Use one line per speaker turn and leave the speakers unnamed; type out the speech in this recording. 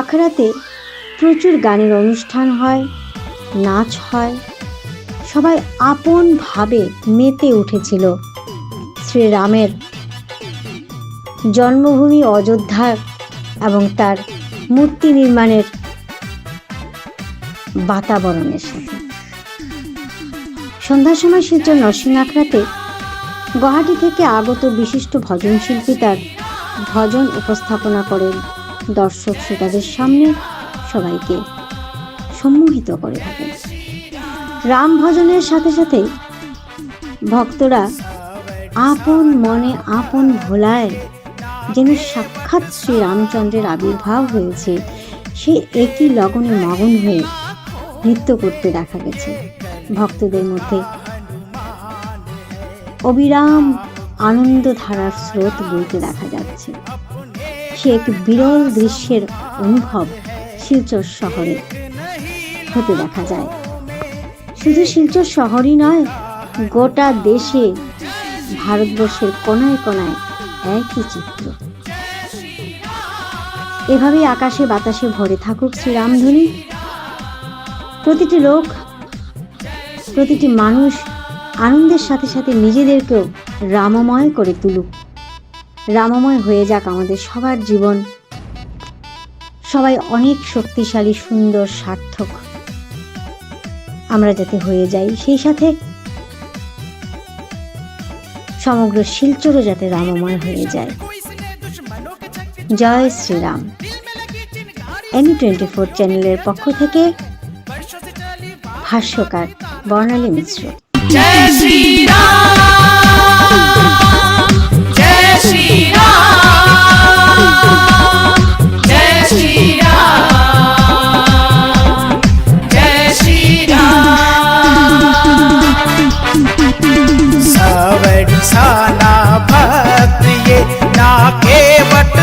আখড়াতে প্রচুর গানের অনুষ্ঠান হয়, নাচ হয়। সবাই আপনভাবে মেতে উঠেছিল শ্রীরামের জন্মভূমি অযোধ্যার এবং তার মূর্তি নির্মাণের বাতাবরণের সাথে। সন্ধ্যার সময় শিলচর নরসিংহ আখড়াতে গুয়াহাটি থেকে আগত বিশিষ্ট ভজন শিল্পী তার ভজন উপস্থাপনা করেন। দর্শক শ্রোতাদের সামনে সবাইকে সম্মোহিত করে থাকেন। রাম ভজনের সাথে সাথে ভক্তরা আপন মনে আপন ভোলায় যেন সাক্ষাৎ শ্রী রামচন্দ্রের আবির্ভাব হয়েছে সে একই লগনে মগন হয়ে নৃত্য করতে দেখা গেছে। ভক্তদের মধ্যে অবিরাম আনন্দ ধারার স্রোত বইতে দেখা যাচ্ছে। সে এক বিরল দৃশ্যের অনুভব শিলচর শহরে হতে দেখা যায়। শুধু শিলচর শহরই নয়, গোটা দেশে ভারতবর্ষের কোনায় কোনায় একই চিত্র। এভাবেই আকাশে বাতাসে ভরে থাকুক শ্রীরামধনী। প্রতিটি লোক, প্রতিটি মানুষ আনন্দের সাথে সাথে নিজেদেরকেও রামময় করে তুলুক। রামময় হয়ে যাক আমাদের সবার জীবন। সবাই অনেক শক্তিশালী, সুন্দর, সার্থক। আমরা যাতে হয়ে যাই, সেই সাথে সমগ্র শিলচরও যাতে রামময় হয়ে যায়। জয় শ্রীরাম। এন টোয়েন্টি ফোর চ্যানেলের পক্ষ থেকে ভাষ্যকার বর্ণালী মিশ্র।
জয় শ্রীরাম!
सावड़ साना भक्त ये ना केवट